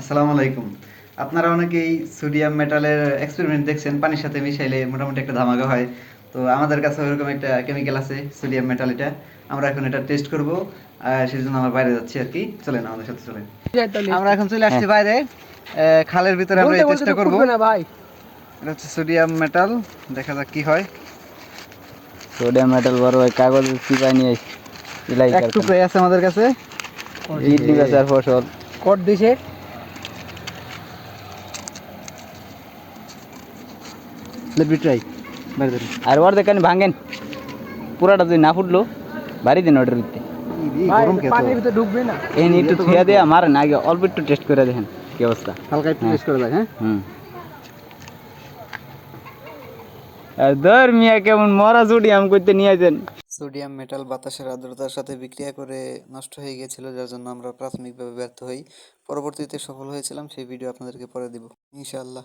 আসসালামু আলাইকুম। আপনারা অনেকেই সোডিয়াম মেটালের এক্সপেরিমেন্ট দেখছেন পানির সাথে মিশাইলে মোটামুটি একটা ধামাকা হয়। তো আমাদের কাছে ওইরকম একটা কেমিক্যাল আছে সোডিয়াম মেটাল এটা। আমরা এখন এটা টেস্ট করব আর সেই জন্য আমরা বাইরে যাচ্ছি আর কি। চলেন আমাদের সাথে চলেন। আমরা এখন চলে আসছি বাইরে খালের ভিতরে আমরা এই টেস্টটা করব। না ভাই। এটা হচ্ছে সোডিয়াম মেটাল দেখা যাক কি হয়। সোডিয়াম মেটাল বড় ভাই কাগজ চিপাই নিয়ে ইলাই এক টুকরোই আছে আমাদের কাছে। ইডলি বেচার ফসল। কট দিছে। লেট বি ট্রাই আর ওর দেখানি ভাঙেন। পুরাটা যদি না ফুটলো বাড়ি দিন ওটার ভিত্তি গরম খেতে পানির ভিতরে ঢুকবে না। এই নিয়ে একটু থুয়া দিয়ে মারেন আগে অল্প একটু টেস্ট করে দেখেন কি অবস্থা। হালকা একটু টেস্ট করে দেয় হ্যাঁ? হুম। মিয়া কেমন মরা সোডিয়াম করতে নিয়ে আসেন সোডিয়াম মেটাল বাতাসের আর্দ্রতার সাথে বিক্রিয়া করে নষ্ট হয়ে গিয়েছিল যার জন্য আমরা প্রাথমিকভাবে ব্যর্থ হই। পরবর্তীতে সফল হয়েছিলাম সেই ভিডিও আপনাদেরকে পরে দিব। ইনশাআল্লাহ।